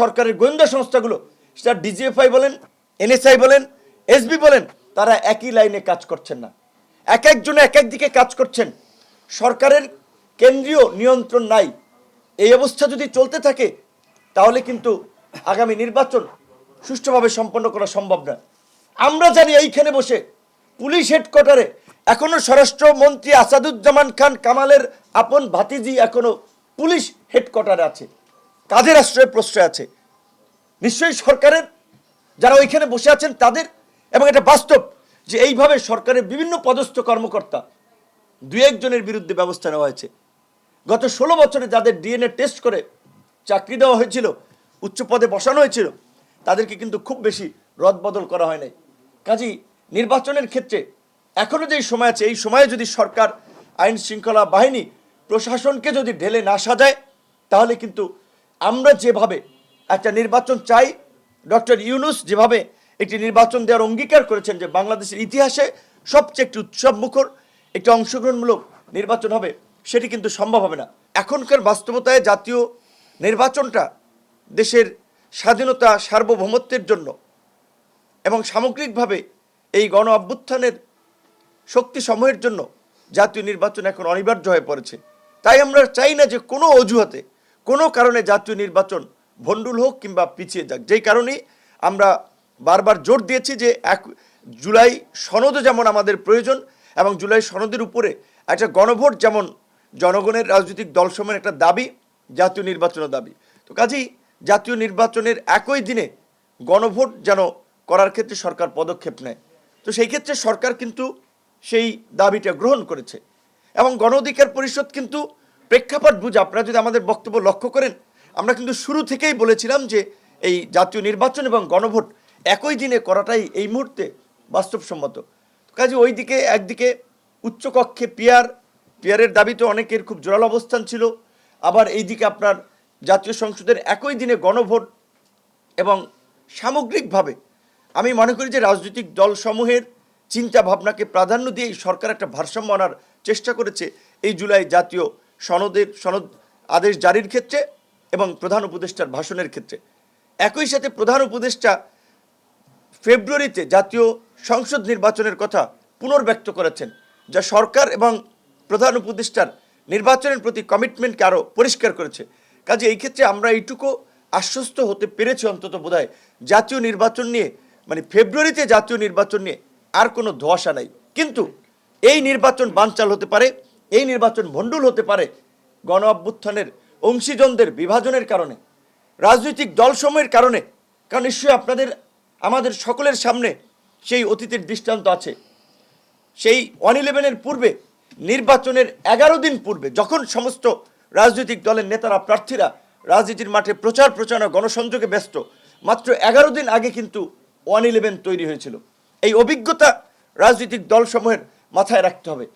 সরকারের গোয়েন্দা সংস্থাগুলো, সেটা ডিজিএফআই বলেন, এনএসআই বলেন, এসবি বলেন, তারা একই লাইনে কাজ করছেন না। এক একজনে এক এক দিকে কাজ করছেন। সরকারের কেন্দ্রীয় নিয়ন্ত্রণ নাই। এই অবস্থা যদি চলতে থাকে, তাহলে কিন্তু আগামী নির্বাচন সুষ্ঠুভাবে সম্পন্ন করা সম্ভব না। আমরা জানি এইখানে বসে পুলিশ হেডকোয়ার্টারে এখনও স্বরাষ্ট্রমন্ত্রী আসাদুজ্জামান খান কামালের আপন ভাতিজি এখনও পুলিশ হেডকোয়ার্টারে আছে। কাদের আশ্রয় প্রশ্রয় আছে। নিশ্চয়ই সরকারের যারা ওইখানে বসে আছেন তাদের, এবং এটা বাস্তব যে এইভাবে সরকারের বিভিন্ন পদস্থ কর্মকর্তা দু একজনের বিরুদ্ধে ব্যবস্থা নেওয়া হয়েছে। গত ষোলো বছরে যাদের ডিএনএ টেস্ট করে চাকরি দেওয়া হয়েছিল, উচ্চ পদে বসানো হয়েছিল, তাদেরকে কিন্তু খুব বেশি রদবদল করা হয় নাই। কাজেই নির্বাচনের ক্ষেত্রে এখনও যেই সময় আছে, এই সময়ে যদি সরকার আইন শৃঙ্খলা বাহিনী প্রশাসনকে যদি ঢেলে না সাজায়, তাহলে কিন্তু আমরা যেভাবে একটা নির্বাচন চাই, ডক্টর ইউনুস যেভাবে একটি নির্বাচন দেওয়ার অঙ্গীকার করেছেন যে বাংলাদেশের ইতিহাসে সবচেয়ে একটি উৎসব মুখর, একটি অংশগ্রহণমূলক নির্বাচন হবে, সেটি কিন্তু সম্ভব হবে না। এখনকার বাস্তবতায় জাতীয় নির্বাচনটা দেশের স্বাধীনতা, সার্বভৌমত্বের জন্য এবং সামগ্রিকভাবে এই গণ অভ্যুত্থানের শক্তি সমূহের জন্য জাতীয় নির্বাচন এখন অনিবার্য হয়ে পড়েছে। তাই আমরা চাই না যে কোনো অজুহাতে কোনো কারণে জাতীয় নির্বাচন ভণ্ডুল হোক কিংবা পিছিয়ে যাক, যেই কারণেই আমরা বারবার জোর দিয়েছি যে এক জুলাই সনদ যেমন আমাদের প্রয়োজন এবং জুলাই সনদের উপরে একটা গণভোট যেমন জনগণের রাজনৈতিক দলসমূহের একটা দাবি, জাতীয় নির্বাচনের দাবি। তো কাজেই জাতীয় নির্বাচনের একই দিনে গণভোট যেন করার ক্ষেত্রে সরকার পদক্ষেপ নেয়। তো সেই ক্ষেত্রে সরকার কিন্তু সেই দাবিটা গ্রহণ করেছে। এবং গণ অধিকার পরিষদ কিন্তু প্রেক্ষাপট বুঝে আপনারা যদি আমাদের বক্তব্য লক্ষ্য করেন, আমরা কিন্তু শুরু থেকেই বলেছিলাম যে এই জাতীয় নির্বাচন এবং গণভোট একই দিনে করাটাই এই মুহূর্তে বাস্তবসম্মত। কাজে ওই দিকে একদিকে উচ্চকক্ষে পিয়ার, পিয়ারের দাবিতে অনেকের খুব জোরালো অবস্থান ছিল। আবার এইদিকে আপনার জাতীয় সংসদের একই দিনে গণভোট এবং সামগ্রিকভাবে আমি মনে করি যে রাজনৈতিক দলসমূহের চিন্তা ভাবনাকে প্রাধান্য দিয়ে সরকার একটা ভারসাম্য আনার চেষ্টা করেছে। এই জুলাই জাতীয় সনদের সনদ আদেশ জারির ক্ষেত্রে এবং প্রধান উপদেষ্টার ভাষণের ক্ষেত্রে। একই সাথে প্রধান উপদেষ্টা ফেব্রুয়ারিতে জাতীয় সংসদ নির্বাচনের কথা পুনর্ব্যক্ত করেছেন, যা সরকার এবং প্রধান উপদেষ্টার নির্বাচনের প্রতি কমিটমেন্টকে আরও পরিষ্কার করেছে। কাজে এই ক্ষেত্রে আমরা এইটুকু আশ্বস্ত হতে পেরেছি অন্তত বোধহয় জাতীয় নির্বাচন নিয়ে মানে ফেব্রুয়ারিতে জাতীয় নির্বাচন নিয়ে আর কোনো ধোয়াশা নাই। কিন্তু এই নির্বাচন বানচাল হতে পারে এই নির্বাচন ভণ্ডুল হতে পারে গণ অভ্যুত্থানের অংশীজনদের বিভাজনের কারণে, রাজনৈতিক দলসমূহের কারণে। কারণ নিশ্চয়ই আপনাদের, আমাদের সকলের সামনে সেই অতীতের দৃষ্টান্ত আছে। সেই ওয়ান ইলেভেনের পূর্বে, নির্বাচনের এগারো দিন পূর্বে, যখন সমস্ত রাজনৈতিক দলের নেতারা, প্রার্থীরা রাজনীতির মাঠে প্রচার প্রচারণা, গণসংযোগে ব্যস্ত, মাত্র এগারো দিন আগে কিন্তু ওয়ান ইলেভেন তৈরি হয়েছিল। এই অভিজ্ঞতা রাজনৈতিক দলসমূহের মাথায় রাখতে হবে।